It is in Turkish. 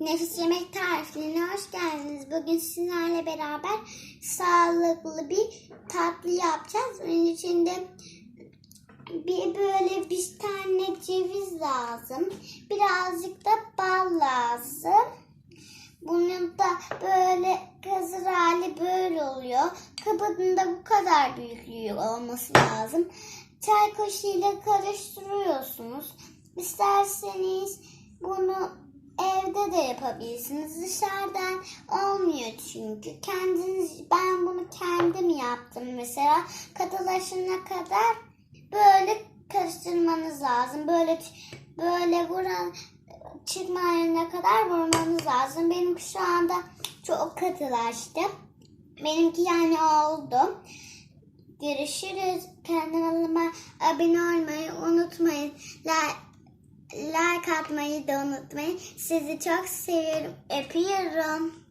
Nefis Yemek Tariflerine hoş geldiniz. Bugün sizlerle beraber sağlıklı bir tatlı yapacağız. Bunun içinde bir böyle bir tane ceviz lazım. Birazcık da bal lazım. Bunun da böyle hazır hali böyle oluyor. Kabının da bu kadar büyüklüğü olması lazım. Çay kaşığıyla karıştırıyorsunuz. İsterseniz bunu de yapabilirsiniz. Dışarıdan olmuyor çünkü. Kendiniz ben bunu kendim yaptım mesela. Katılaşana kadar böyle karıştırmanız lazım. Böyle böyle vuran çıkmayana kadar vurmanız lazım. Benim şu anda çok katılaştı. Benimki yani oldu. Görüşürüz. Kanalıma abone olmayı unutmayın. Like, like atmayı da unutmayın. Sizi çok seviyorum. Öpüyorum.